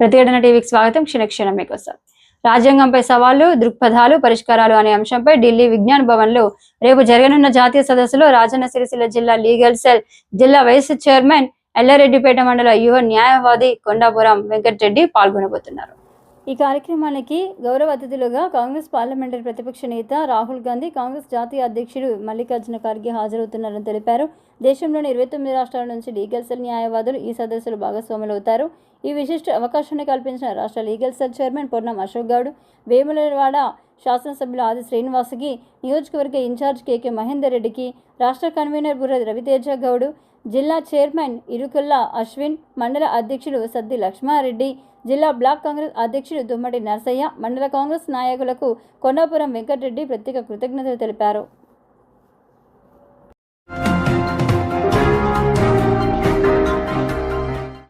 ప్రతిఘటన టీవీకి స్వాగతం. క్షణక్షణం మీకోసం. రాజ్యాంగంపై సవాళ్ళు దృక్పథాలు పరిష్కారాలు అనే అంశంపై ఢిల్లీ విజ్ఞాన్ భవన్లో రేపు జరగనున్న జాతీయ సదస్సులో రాజన్న సిరిసిల్ల జిల్లా లీగల్ సెల్ జిల్లా వైస్ చైర్మన్ ఎల్లారెడ్డిపేట మండల యువ న్యాయవాది కొండాపురం వెంకటరెడ్డి పాల్గొనబోతున్నారు. ఈ కార్యక్రమానికి గౌరవ అతిథులుగా కాంగ్రెస్ పార్లమెంటరీ ప్రతిపక్ష నేత రాహుల్ గాంధీ కాంగ్రెస్ జాతీయ అధ్యక్షుడు మల్లికార్జున ఖార్గే హాజరవుతున్నారని తెలిపారు. దేశంలోని ఇరవై తొమ్మిది రాష్ట్రాల నుంచి లీగల్ సెల్ న్యాయవాదులు ఈ సదస్సులో భాగస్వాములవుతారు. ఈ విశిష్ట అవకాశాన్ని కల్పించిన రాష్ట్ర legal cell chairman Ponnam Ashok Goud Vemulawada శాసనసభ్యులు ఆది శ్రీనివాస్కి నియోజకవర్గ ఇన్ఛార్జ్ కేకే మహేందర్ రెడ్డికి రాష్ట్ర కన్వీనర్ బుర్ర రవితేజ గౌడ్ జిల్లా చైర్మన్ ఇరుకుల్లా అశ్విన్ మండల అధ్యక్షుడు సద్ది లక్ష్మారెడ్డి జిల్లా బ్లాక్ కాంగ్రెస్ అధ్యక్షుడు దుమ్మడి నరసయ్య మండల కాంగ్రెస్ నాయకులకు కొండాపురం వెంకటరెడ్డి ప్రత్యేక కృతజ్ఞతలు తెలిపారు.